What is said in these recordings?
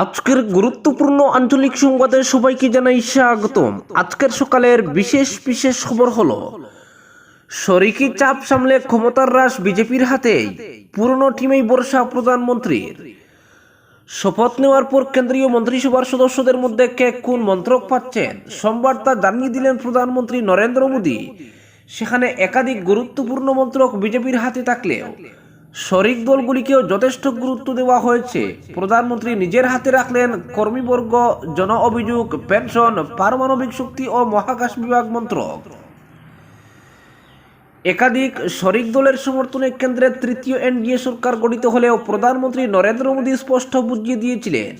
আজকের গুরুত্বপূর্ণ আঞ্চলিক সংবাদে সবাইকে জানাই স্বাগতম। আজকের সকালের বিশেষ বিশেষ খবর হলো, শরিকি চাপ সামলে ক্ষমতার হ্রাস বিজেপির হাতেই, পুরনো টিমেই বর্ষা প্রধানমন্ত্রীর। শপথ নেওয়ার পর কেন্দ্রীয় মন্ত্রিসভার সদস্যদের মধ্যে কে কোন মন্ত্রক পাচ্ছেন, সোমবার তা জানিয়ে দিলেন প্রধানমন্ত্রী নরেন্দ্র মোদী। সেখানে একাধিক গুরুত্বপূর্ণ মন্ত্রক বিজেপির হাতে থাকলেও শরিক দলগুলিকেও যথেষ্ট গুরুত্ব দেওয়া হয়েছে। প্রধানমন্ত্রী নিজের হাতে রাখলেন কর্মীবর্গ, জন অভিযোগ, পেনশন, পারমাণবিক শক্তি ও মহাকাশ বিভাগ মন্ত্রক। একাধিক শরিক দলের সমর্থনে কেন্দ্রের তৃতীয় এনডিএ সরকার গঠিত হলেও প্রধানমন্ত্রী নরেন্দ্র মোদী স্পষ্ট বুঝিয়ে দিয়েছিলেন,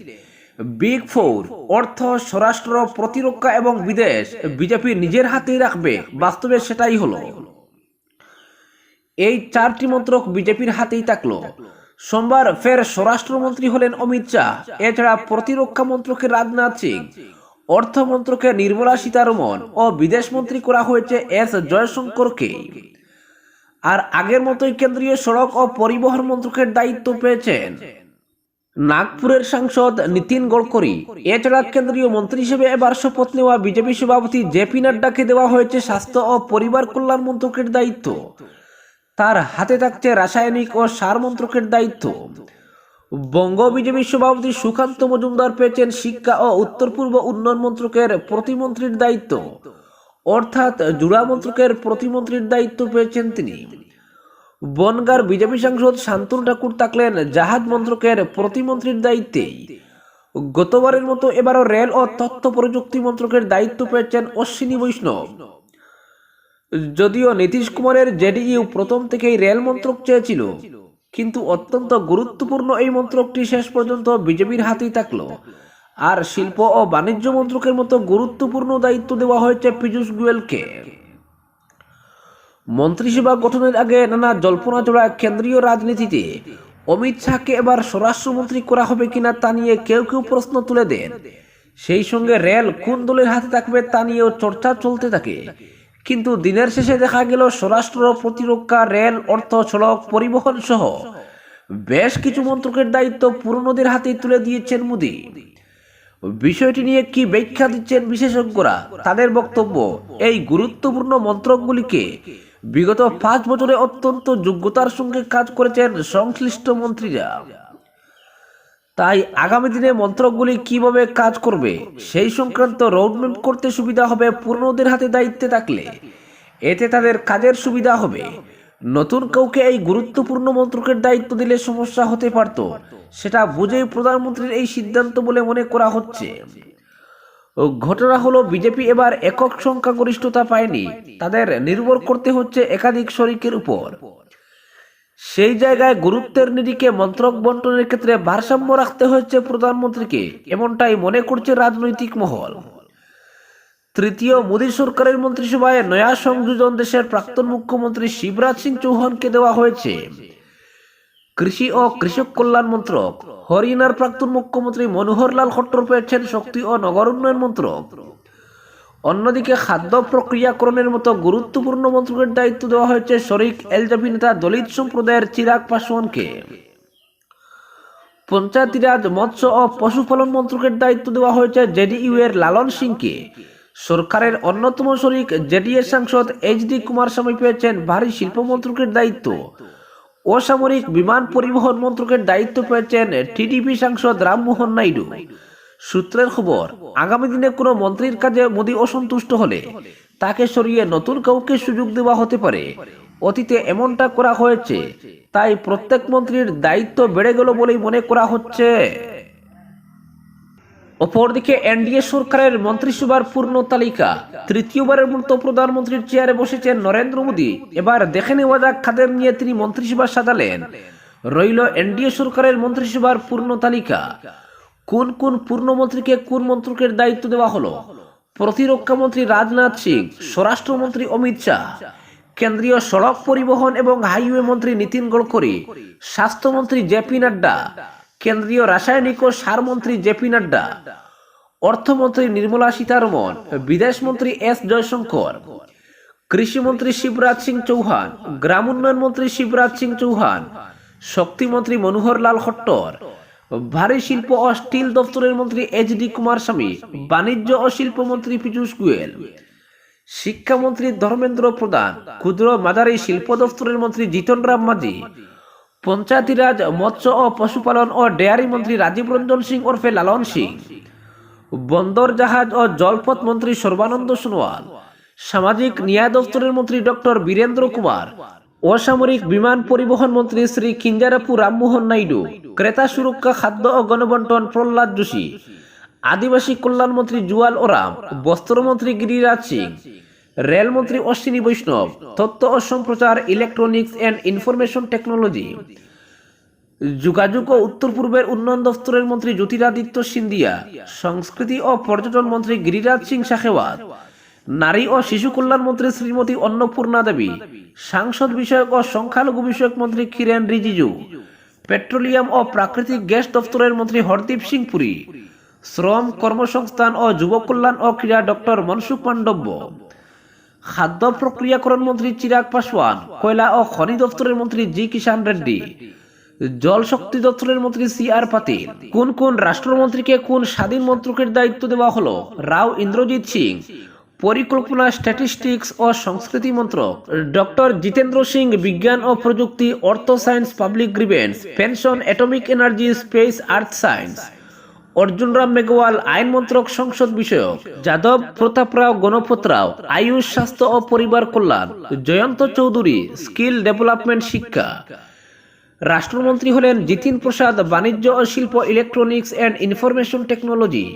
বিগ ফোর, অর্থ, স্বরাষ্ট্র, প্রতিরক্ষা এবং বিদেশ, বিজেপি নিজের হাতেই রাখবে। বাস্তবে সেটাই হলো। এই চারটি মন্ত্রক বিজেপির হাতেই থাকল। সোমবার ফের স্বরাষ্ট্রমন্ত্রী হলেন অমিত শাহ। এছাড়া প্রতিরক্ষা মন্ত্রকে রাজনাথ সিং, অর্থ মন্ত্রকে নির্মলা সীতারমন ও বিদেশ মন্ত্রী করা হয়েছে এস জয়শঙ্করকে। আর আগের মতোই কেন্দ্রীয় সড়ক ও পরিবহন মন্ত্রকের দায়িত্ব পেয়েছেন নাগপুরের সাংসদ নীতিন গডকরি। এছাড়া কেন্দ্রীয় মন্ত্রী হিসেবে এবার শপথ নেওয়া বিজেপি সভাপতি জেপি নাড্ডাকে দেওয়া হয়েছে স্বাস্থ্য ও পরিবার কল্যাণ মন্ত্রকের দায়িত্ব। তার হাতে থাকছে রাসায়নিক ও সার মন্ত্রকের দায়িত্ব। বঙ্গ বিজেপি সভাপতি সুকান্ত মজুমদার পেয়েছেন শিক্ষা ও উত্তর পূর্ব উন্নয়ন মন্ত্রকের প্রতিমন্ত্রীর দায়িত্ব। অর্থাৎ জুড়া মন্ত্রকের প্রতিমন্ত্রীর দায়িত্ব পেয়েছেন তিনি। বনগার বিজেপি সাংসদ শান্তনু ঠাকুর থাকলেন জাহাজ মন্ত্রকের প্রতিমন্ত্রীর দায়িত্বে। গতবারের মতো এবারও রেল ও তথ্য প্রযুক্তি মন্ত্রকের দায়িত্ব পেয়েছেন অশ্বিনী বৈষ্ণব। যদিও নীতিশ কুমারের জেডিইউ প্রথম থেকেই রেল মন্ত্রক চেয়েছিল, কিন্তু অত্যন্ত গুরুত্বপূর্ণ এই মন্ত্রকটি শেষ পর্যন্ত বিজেপির হাতেই থাকল। আর শিল্প ও বাণিজ্য মন্ত্রকের মতো গুরুত্বপূর্ণ দায়িত্ব দেওয়া হয়েছে পীযূষ গোয়েলকে। মন্ত্রিসভা গঠনের আগে নানা জল্পনা জোড়া কেন্দ্রীয় রাজনীতিতে অমিত শাহকে এবার স্বরাষ্ট্রমন্ত্রী করা হবে কিনা তা নিয়ে কেউ কেউ প্রশ্ন তুলে দেন। সেই সঙ্গে রেল কোন দলের হাতে থাকবে তা নিয়েও চর্চা চলতে থাকে। কিন্তু দিনের শেষে দেখা গেল স্বরাষ্ট্র প্রতিরক্ষা, রেল, অর্থ, সড়ক পরিবহন সহ বেশ কিছু মন্ত্রকের দায়িত্ব পুরনোদের হাতে তুলে দিয়েছেন মোদী। বিষয়টি নিয়ে কি ব্যাখ্যা দিচ্ছেন বিশেষজ্ঞরা, তাদের বক্তব্য, এই গুরুত্বপূর্ণ মন্ত্রকগুলিকে বিগত পাঁচ বছরে অত্যন্ত যোগ্যতার সঙ্গে কাজ করেছেন সংশ্লিষ্ট মন্ত্রীরা। তাই আগামী দিনে মন্ত্রকগুলি কীভাবে কাজ করবে, সেই সংক্রান্ত রোডম্যাপ করতে সুবিধা হবে পুরনোদের হাতে দায়িত্বে থাকলে। এতে তাদের কাজের সুবিধা হবে। নতুন কাউকে এই গুরুত্বপূর্ণ মন্ত্রকের দায়িত্ব দিলে সমস্যা হতে পারত, সেটা বুঝেই প্রধানমন্ত্রীর এই সিদ্ধান্ত বলে মনে করা হচ্ছে। ঘটনা হলো, বিজেপি এবার একক সংখ্যাগরিষ্ঠতা পায়নি। তাদের নির্ভর করতে হচ্ছে একাধিক শরিকের উপর। সেই জায়গায় গুরুত্বের নিরিখে মন্ত্রক বন্টনের ক্ষেত্রে ভারসাম্য রাখতে হচ্ছে প্রধানমন্ত্রীকে, এমনটাই মনে করছে রাজনৈতিক মহল। তৃতীয়, মোদী সরকারের মন্ত্রিসভায় নয়া সংযোজন দেশের প্রাক্তন মুখ্যমন্ত্রী শিবরাজ সিং চৌহানকে দেওয়া হয়েছে। কৃষি ও কৃষক কল্যাণ মন্ত্রক, হরিয়ানার প্রাক্তন মুখ্যমন্ত্রী মনোহরলাল খট্টর পেয়েছেন শক্তি ও নগর উন্নয়ন মন্ত্রক। অন্যদিকে খাদ্য প্রক্রিয়াকরণের মতো গুরুত্বপূর্ণ মন্ত্রকের দায়িত্ব দেওয়া হয়েছে শরিক এলজেপি নেতা দলিত সম্প্রদায়ের চিরাগ পাসওয়ানকে পঞ্চায়েতি রাজ মৎস্য ও পশুপালন মন্ত্রকের দায়িত্ব দেওয়া হয়েছে জেডিইউ এর লালন সিংকে। সরকারের অন্যতম শরিক জেডিএস সাংসদ এইচ ডি কুমার স্বামী পেয়েছেন ভারী শিল্প মন্ত্রকের দায়িত্ব। অসামরিক বিমান পরিবহন মন্ত্রকের দায়িত্ব পেয়েছেন টিডিপি সাংসদ রামমোহন নাইডু। সূত্রের খবর, আগামী দিনে কোনো মন্ত্রীর কাজে মোদী অসন্তুষ্ট হলে তাকে সরিয়ে নতুন কাউকে সুযোগ দেওয়া হতে পারে। অতীতে এমনটা করা হয়েছে, তাই প্রত্যেক মন্ত্রীর দায়িত্ব বেড়ে গেল বলেই মনে করা হচ্ছে। অপরদিকে এনডিএ সরকারের মন্ত্রিসভার পূর্ণ তালিকা, তৃতীয়বারের মতো প্রধানমন্ত্রীর চেয়ারে বসেছেন নরেন্দ্র মোদী। এবার দেখে নেওয়া যাক খাদের নিয়ে তিনি মন্ত্রিসভা সাজালেন। রইল এনডিএ সরকারের মন্ত্রিসভার পূর্ণ তালিকা। কোন কোন পূর্ণমন্ত্রীকে কোন মন্ত্রকের দায়িত্ব দেওয়া হলো? প্রতিরক্ষা মন্ত্রী রাজনাথ সিং, স্বরাষ্ট্রমন্ত্রী অমিত শাহ, কেন্দ্রীয় সড়ক পরিবহন এবং হাইওয়ে মন্ত্রী নীতিন গডকরি, স্বাস্থ্যমন্ত্রী জেপি নাড্ডা, কেন্দ্রীয় রাসায়নিক ও সার মন্ত্রী জেপি নাড্ডা, অর্থমন্ত্রী নির্মলা সীতারমন বিদেশমন্ত্রী এস জয়শঙ্কর, কৃষিমন্ত্রী শিবরাজ সিং চৌহান গ্রাম উন্নয়ন মন্ত্রী শিবরাজ সিং চৌহান, শক্তিমন্ত্রী মনোহর লাল খট্টর ভারী শিল্প ও স্টিল দপ্তরের মন্ত্রী এইচ ডি কুমার স্বামী, বাণিজ্য ও শিল্প মন্ত্রী পীযূষ গোয়েল, শিক্ষামন্ত্রী ধর্মেন্দ্র প্রধান, ক্ষুদ্র মাঝারি শিল্প দপ্তরের মন্ত্রী জিতন রাম মাঝি পঞ্চায়েতি রাজ মৎস্য ও পশুপালন ও ডেয়ারি মন্ত্রী রাজীব রঞ্জন সিং ওরফে লালন সিং, বন্দর জাহাজ ও জলপথ মন্ত্রী সর্বানন্দ সোনোয়াল, সামাজিক ন্যায় দপ্তরের মন্ত্রী ডক্টর বীরেন্দ্র কুমার অসামরিক বিমান পরিবহন মন্ত্রী শ্রী কিঞ্জারাপু রামমোহন নাইডু, ক্রেতা সুরক্ষা, খাদ্য ও গণবন্টন প্রহ্লাদ যোশী, আদিবাসী কল্যাণ মন্ত্রী জুয়াল ওরাম বস্ত্রমন্ত্রী গিরিরাজ সিং রেলমন্ত্রী অশ্বিনী বৈষ্ণব, তথ্য ও সম্প্রচার, ইলেকট্রনিক্স অ্যান্ড ইনফরমেশন টেকনোলজি, যোগাযোগ ও উত্তর পূর্বের উন্নয়ন দপ্তরের মন্ত্রী জ্যোতিরাদিত্য সিন্ধিয়া, সংস্কৃতি ও পর্যটন মন্ত্রী গিরিরাজ সিং শাখেওয়াত নারী ও শিশু কল্যাণ মন্ত্রী শ্রীমতী অন্নপূর্ণা দেবী, সাংসদ বিষয়ক ও সংখ্যালঘু বিষয়ক মন্ত্রী কিরেন রিজিজু, পেট্রোলিয়াম ও প্রাকৃতিক গ্যাস দপ্তরের মন্ত্রী হরদীপ সিং পুরী, শ্রম কর্মসংস্থান ও যুব কল্যাণ ও ক্রীড়া ডক্টর মনসুখ মান্ডব্য, খাদ্য প্রক্রিয়াকরণ মন্ত্রী চিরাগ পাসওয়ান, কয়লা ও খনি দপ্তরের মন্ত্রী জি কিষান রেড্ডি, জল শক্তি দপ্তরের মন্ত্রী সি আর পাতিল। কোন কোন রাষ্ট্রমন্ত্রীকে কোন স্বাধীন মন্ত্রকের দায়িত্ব দেওয়া হলো? রাও ইন্দ্রজিৎ সিং পরিকল্পনা স্ট্যাটিস্টিক্স ও সংস্কৃতি মন্ত্রক। ডক্টর জিতেন্দ্র সিং, বিজ্ঞান ও প্রযুক্তি, অর্থ science public grievance pension atomic energy space earth science Arjun Ram Meghwal, আইন মন্ত্রক সংসদ বিষয়ক। যাদব প্রতাপ রাও, গণপত রাও, আয়ুষ স্বাস্থ্য ও পরিবার কল্যাণ। জয়ন্ত চৌধুরী, স্কিল ডেভেলপমেন্ট শিক্ষা। রাষ্ট্রমন্ত্রী হলেন জিতিন প্রসাদ, বাণিজ্য ও শিল্প electronics and information technology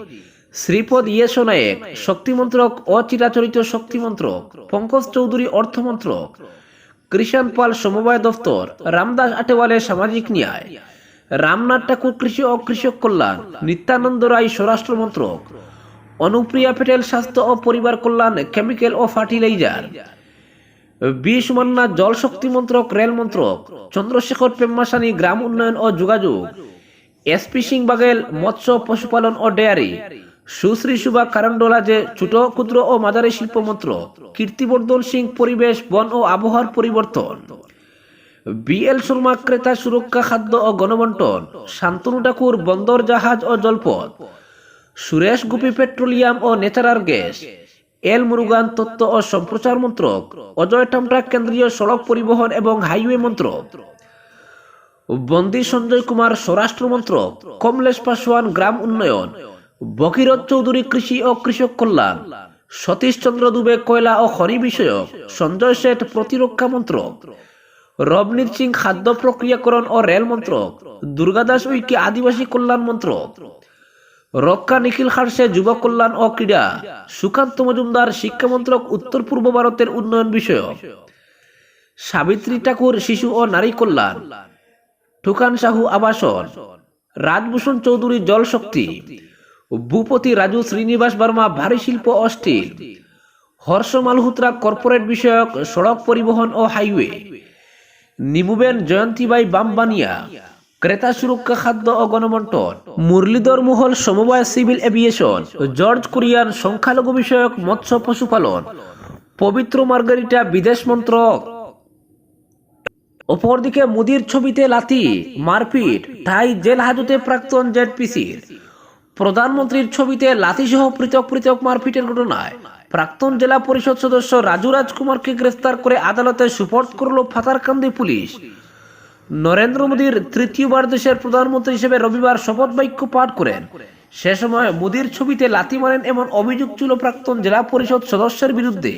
Shripad Yesso Naik শক্তিমন্ত্রক, অচিরাচরিত শক্তিমন্ত্রক, পঙ্কজ চৌধুরী অর্থমন্ত্রক, কৃষাণ পাল সমবায় দপ্তর রামদাস আটেওয়ালে সামাজিক ন্যায়, রামনাথ ঠাকুর কৃষি ও কৃষক কল্যাণ, নিত্যানন্দ রায় স্বরাষ্ট্র মন্ত্রক, অনুপ্রিয়া প্যাটেল স্বাস্থ্য ও পরিবার কল্যাণ, কেমিক্যাল ও ফার্টিলাইজার বি সুমান্না জল শক্তি মন্ত্রক, রেল মন্ত্রক, চন্দ্রশেখর পেম্মাসানি গ্রাম উন্নয়ন ও যোগাযোগ এসপি সিং বাগেল মৎস্য পশুপালন ও ডেয়ারি সুশ্রী সুবা কারণডোলা যে ছোট, ক্ষুদ্র ও মাঝারি শিল্প মন্ত্রক কীর্তিবর্ধন সিং পরিবেশ, বন ও আবহাওয়ার পরিবর্তন। বিএল শর্মা ক্রেতা সুরক্ষা খাদ্য ও গণবন্টন, শান্তনু ঠাকুর বন্দর জাহাজ ও জলপথ, সুরেশ গোপী পেট্রোলিয়াম ও ন্যাচারাল গ্যাস, এল মুরুগান তথ্য ও সম্প্রচার মন্ত্রক, অজয় টামটা কেন্দ্রীয় সড়ক পরিবহন এবং হাইওয়ে মন্ত্রক, বন্দি সঞ্জয় কুমার স্বরাষ্ট্র মন্ত্রক, কমলেশ পাসওয়ান গ্রাম উন্নয়ন বকিরত চৌধুরী কৃষি ও কৃষক কল্যাণ, সতীশ চন্দ্র দুবে কয়লা ও খনি বিষয়ক, সঞ্জয় শেঠ প্রতিরক্ষা মন্ত্রক রবনীত সিং খাদ্য প্রক্রিয়াকরণ ও রেল মন্ত্রক দুর্গাদাস উইকে আদিবাসী কল্যাণ মন্ত্রক, রক্ষা নিখিল খারসে যুব কল্যাণ ও ক্রীড়া, সুকান্ত মজুমদার শিক্ষা মন্ত্রক উত্তর পূর্ব ভারতের উন্নয়ন বিষয়ক, সাবিত্রী ঠাকুর শিশু ও নারী কল্যাণ টুকান সাহু আবাসন, রাজভূষণ চৌধুরী জল শক্তি ভূপতি রাজু শ্রীনিবাস বর্মা, ভারী শিল্প ও স্টিল হর্ষ মালহুত্রা কর্পোরেট বিষয়ক, সড়ক পরিবহন ও হাইওয়ে। নিমুবেন জয়ন্তীবাই বামবানিয়া, ক্রেতা সুরক্ষা খাদ্য ও গণবন্টন। মুরলীধর মোহল সমবায় সিভিল এভিয়েশন। জর্জ কুরিয়ান সংখ্যালঘু বিষয়ক মৎস্য পশুপালন। পবিত্র মার্গারিটা বিদেশ মন্ত্রক। অপরদিকে মুদির ছবিতে লাথি, মারপিট ঠাই জেল হাজতে প্রাক্তন জেডপিসির প্রধানমন্ত্রীর ছবিতে লাথিসহ পৃথক পৃথক মারপিটের ঘটনায় প্রাক্তন জেলা পরিষদ সদস্য রাজু রাজকুমারকে গ্রেফতার করে আদালতে সুপর্দ করল ফাতারকান্দি পুলিশ। নরেন্দ্র মোদীর তৃতীয়বার দেশের প্রধানমন্ত্রী হিসেবে রবিবার শপথ বাক্য পাঠ করেন। সে সময় মোদীর ছবিতে লাথি মারেন এমন অভিযোগ ছিল প্রাক্তন জেলা পরিষদ সদস্যের বিরুদ্ধে।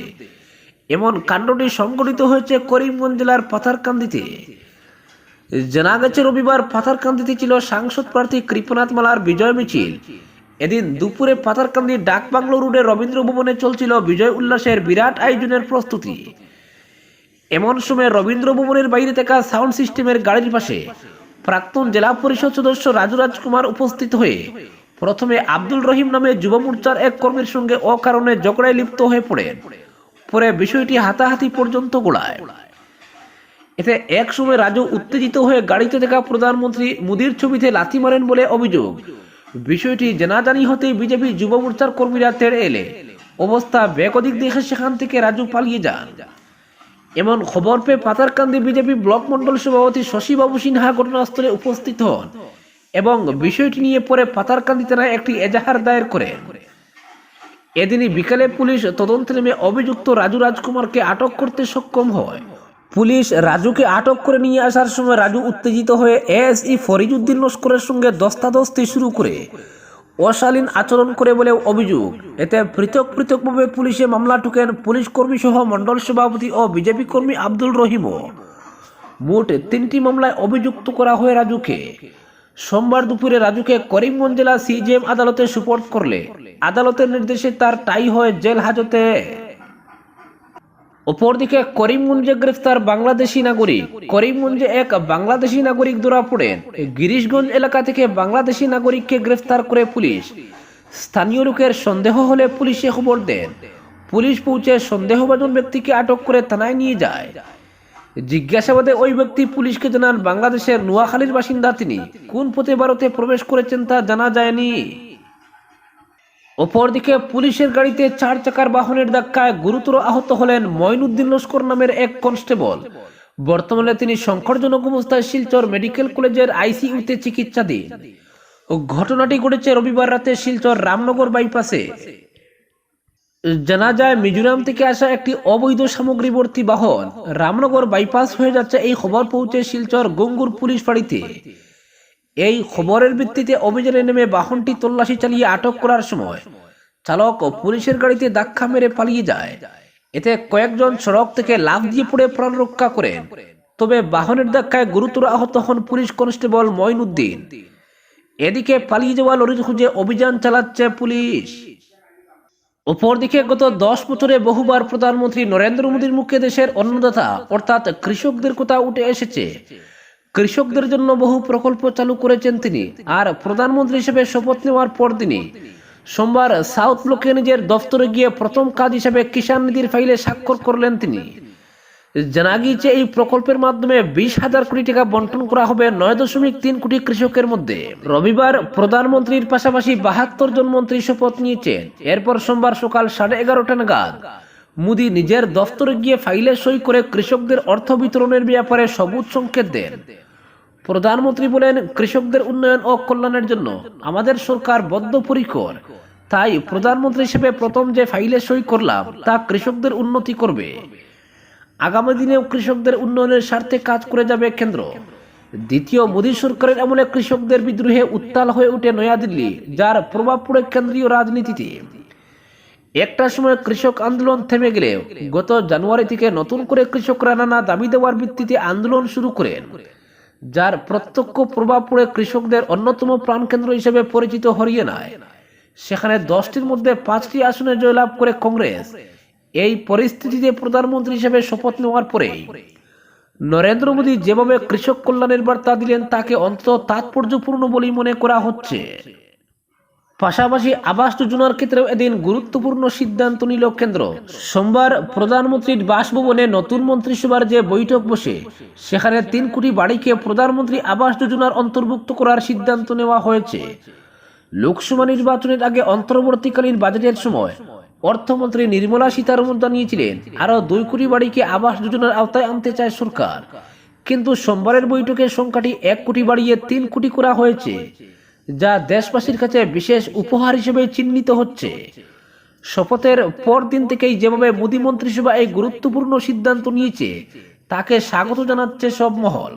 এমন কাণ্ডটি সংঘটিত হয়েছে করিমগঞ্জ জেলার পাথারকান্দিতে জানা গেছে রবিবার পাথারকান্দিতে ছিল সাংসদ প্রার্থী কৃপনাথ মালার বিজয় মিছিল। এদিন দুপুরে পাথারকান্দি ডাক বাংলো রোডে রবীন্দ্র ভবনে চলছিল বিজয় উল্লাসের বিরাট আয়োজনের প্রস্তুতি। এমন সময় রবীন্দ্র ভবনের বাইরে থাকা সাউন্ড সিস্টেমের গাড়ির পাশে প্রাক্তন জেলা পরিষদ সদস্য রাজু রাজকুমার উপস্থিত হয়ে প্রথমে আব্দুল রহিম নামে যুব মোর্চার এক কর্মীর সঙ্গে অকারণে ঝগড়ায় লিপ্ত হয়ে পড়েন। পরে বিষয়টি হাতাহাতি পর্যন্ত গোড়ায় এতে এক সময় রাজু উত্তেজিত হয়ে গাড়িতে থাকা প্রধানমন্ত্রী মুদির ছবিতে লাথি মারেন বলে অভিযোগ। বিষয়টি জানাজানি হতেই বিজেপি যুব মোর্চার কর্মীরা তেড়ে এলে। অবস্থা বেকদিক দেখে সেখান থেকে রাজু পালিয়ে যান। এমন খবর পেয়ে পাতারকান্দি বিজেপি ব্লক মন্ডল সভাপতি শশীবাবু সিনহা ঘটনাস্থলে উপস্থিত হন এবং বিষয়টি নিয়ে পরে পাতারকান্দি থানায় একটি এজাহার দায়ের করেন। এদিনই বিকালে পুলিশ তদন্তে নেমে অভিযুক্ত রাজু রাজকুমারকে আটক করতে সক্ষম হয়। পুলিশ রাজুকে আটক করে নিয়ে আসার সময় রাজু উত্তেজিত হয়ে এএসই ফরিজউদ্দিন লস্করের সঙ্গে দস্তাদস্তি শুরু করে। অশালীন আচরণ করে বলে অভিযোগ। এতে পৃথক পৃথকভাবে পুলিশে মামলা ঠুকেন পুলিশ কর্মী সহ মণ্ডল সভাপতি ও বিজেপি কর্মী আব্দুল রহিমও। মোট তিনটি মামলায় অভিযুক্ত করা হয় রাজুকে। সোমবার দুপুরে রাজুকে করিমগঞ্জ জেলা সিজিএম আদালতে সুপোর্ট করলে। আদালতের নির্দেশে তার টাই হয় জেল হাজতে। অপরদিকে করিমগঞ্জে গ্রেফতার বাংলাদেশি নাগরিক। করিমগঞ্জে এক বাংলাদেশি নাগরিক ধরা পড়েন গিরিশগঞ্জ এলাকা থেকে বাংলাদেশি নাগরিককে গ্রেফতার করে পুলিশ। স্থানীয় লোকের সন্দেহ হলে পুলিশে খবর দেন। পুলিশ পৌঁছে সন্দেহভাজন ব্যক্তিকে আটক করে থানায় নিয়ে যায়। জিজ্ঞাসাবাদে ওই ব্যক্তি পুলিশকে জানান, বাংলাদেশের নোয়াখালীর বাসিন্দা তিনি। কোন পথে ভারতে প্রবেশ করেছেন তা জানা যায়নি। অপরদিকে পুলিশের গাড়িতে চার চাকার বাহনের ধাক্কায় গুরুতর আহত হলেন মঈনুদ্দিন লস্কর নামের এক কনস্টেবল। বর্তমানে তিনি সংকটজনক অবস্থায় শিলচর মেডিকেল কলেজের আইসিইউতে চিকিৎসাধীন। ঘটনাটি ঘটেছে রবিবার রাতে শিলচর রামনগর বাইপাসে। জানা যায়, মিজোরাম থেকে আসা একটি অবৈধ সামগ্রী ভর্তি বাহন রামনগর বাইপাস হয়ে যাচ্ছে। এই খবর পৌঁছে শিলচর গঙ্গুর পুলিশ ফাঁড়িতে। এই খবরের ভিত্তিতে অভিযানে নেমে বাহনটি তল্লাশি চালিয়ে আটক করার সময় চালক পুলিশের গাড়িতে ধাক্কা মেরে পালিয়ে যায়। এতে কয়েকজন সড়ক থেকে লাফ দিয়ে পড়ে প্রাণ রক্ষা করেন। তবে বাহনের ধাক্কায় গুরুতর আহত হন পুলিশ কনস্টেবল মঈনুদ্দিন। এদিকে পালিয়ে যাওয়া লরির খুঁজে অভিযান চালাচ্ছে পুলিশ। অপরদিকে গত দশ বছরে বহুবার প্রধানমন্ত্রী নরেন্দ্র মোদীর মুখে দেশের অন্নদাতা অর্থাৎ কৃষকদের কথা উঠে এসেছে কৃষকদের জন্য বহু প্রকল্প চালু করেছেন তিনি। আর প্রধানমন্ত্রী হিসেবে শপথ নেওয়ার পর তিনি সোমবার সাউথ ব্লকে নিজের দফতরে গিয়ে প্রথম কাজ হিসেবে কিষাণ নিধির ফাইলে স্বাক্ষর করলেন তিনি। জানা গিয়েছে, এই প্রকল্পের মাধ্যমে বিশ হাজার কোটি টাকা বন্টন করা হবে নয় দশমিক তিন কোটি কৃষকের মধ্যে। রবিবার প্রধানমন্ত্রীর পাশাপাশি বাহাত্তর জন মন্ত্রী শপথ নিয়েছেন। এরপর সোমবার সকাল সাড়ে এগারোটা নাগাদ মোদি নিজের দফতরে গিয়ে ফাইলে সই করে কৃষকদের অর্থ বিতরণের ব্যাপারে সবুজ সংকেত দেন। প্রধানমন্ত্রী বলেন, কৃষকদের উন্নয়ন ও কল্যাণের জন্য আমাদের সরকার বদ্ধপরিকর। তাই প্রধানমন্ত্রী হিসেবে প্রথম যে ফাইলে সই করলাম, তা কৃষকদের উন্নতি করবে। আগামী দিনেও কৃষকদের উন্নয়নের স্বার্থে কাজ করে যাবে কেন্দ্র। দ্বিতীয়, মোদী সরকারের আমলে কৃষকদের বিদ্রোহে উত্তাল হয়ে ওঠে নয়াদিল্লি, যার প্রভাব পড়ে কেন্দ্রীয় রাজনীতিতে। একটা সময় কৃষক আন্দোলন থেমে গেলেও গত জানুয়ারি থেকে নতুন করে কৃষকরা নানা দাবি দেওয়ার ভিত্তিতে আন্দোলন শুরু করেন, যার প্রত্যক্ষ প্রভাব পড়ে কৃষকদের অন্যতম প্রাণকেন্দ্র হিসেবে পরিচিত হরিয়ানায় সেখানে দশটির মধ্যে পাঁচটি আসনে জয়লাভ করে কংগ্রেস। এই পরিস্থিতিতে প্রধানমন্ত্রী হিসেবে শপথ নেওয়ার পরেই নরেন্দ্র মোদী যেভাবে কৃষক কল্যাণের বার্তা দিলেন, তাকে অন্তত তাৎপর্যপূর্ণ বলেই মনে করা হচ্ছে। পাশাপাশি আবাস যোজনার ক্ষেত্রেও এদিন গুরুত্বপূর্ণ সিদ্ধান্ত নিল কেন্দ্র। সোমবার প্রধানমন্ত্রীর বাসভবনে নতুন মন্ত্রিসভার যে বৈঠক বসে, সেখানে তিন কোটি বাড়িকে প্রধানমন্ত্রী আবাস যোজনার অন্তর্ভুক্ত করার সিদ্ধান্ত নেওয়া হয়েছে। লোকসভা নির্বাচনের আগে অন্তর্বর্তীকালীন বাজেটের সময় অর্থমন্ত্রী নির্মলা সীতারমন জানিয়েছিলেন, আরও দুই কোটি বাড়িকে আবাস যোজনার আওতায় আনতে চায় সরকার। কিন্তু সোমবারের বৈঠকে সংখ্যাটি এক কোটি বাড়িয়ে তিন কোটি করা হয়েছে। যা দেশবাসীর কাছে বিশেষ উপহার হিসেবে চিহ্নিত হচ্ছে। শপথের পর দিন থেকেই যেভাবে মোদী মন্ত্রিসভা এই গুরুত্বপূর্ণ সিদ্ধান্ত নিয়েছে, তাকে স্বাগত জানাচ্ছে সব মহল।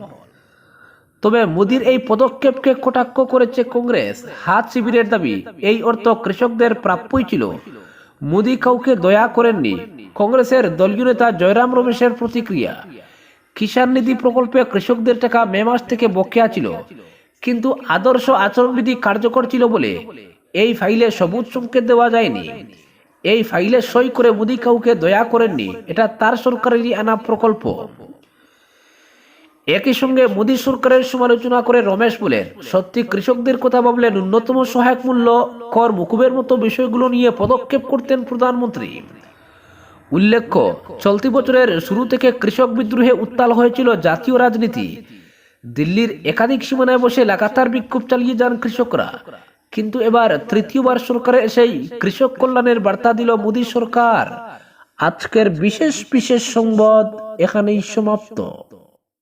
তবে মোদির এই পদক্ষেপকে কটাক্ষ করেছে কংগ্রেস। হাত শিবিরের দাবি, এই অর্থ কৃষকদের প্রাপ্যই ছিল। মোদি কাউকে দয়া করেননি। কংগ্রেসের দলীয় নেতা জয়রাম রমেশের প্রতিক্রিয়া। কিষাণ নিধি প্রকল্পে কৃষকদের টাকা মে মাস থেকে বকেয়া ছিল। কিন্তু আদর্শ আচরণবিধি কার্যকর ছিল বলে এই ফাইলে সবুজ সংকেত দেওয়া যায়নি। এই ফাইলে সই করে মোদি কাউকে দয়া করেননি, এটা তার সরকারেরই আনা প্রকল্প। একই সঙ্গে মোদী সরকারের সমালোচনা করে রমেশ বলেন, সত্যি কৃষকদের কথা ভাবলে ন্যূনতম সহায়ক মূল্য কর মুকুবের মতো বিষয়গুলো নিয়ে পদক্ষেপ করতেন প্রধানমন্ত্রী। উল্লেখ্য, চলতি বছরের শুরু থেকে কৃষক বিদ্রোহে উত্তাল হয়েছিল জাতীয় রাজনীতি। দিল্লির একাধিক সীমানায় বসে লাগাতার বিক্ষোভ চালিয়ে যান কৃষকরা। কিন্তু এবার তৃতীয়বার সরকারে এসেই কৃষক কল্যাণের বার্তা দিল মোদী সরকার। আজকের বিশেষ বিশেষ সংবাদ এখানেই সমাপ্ত।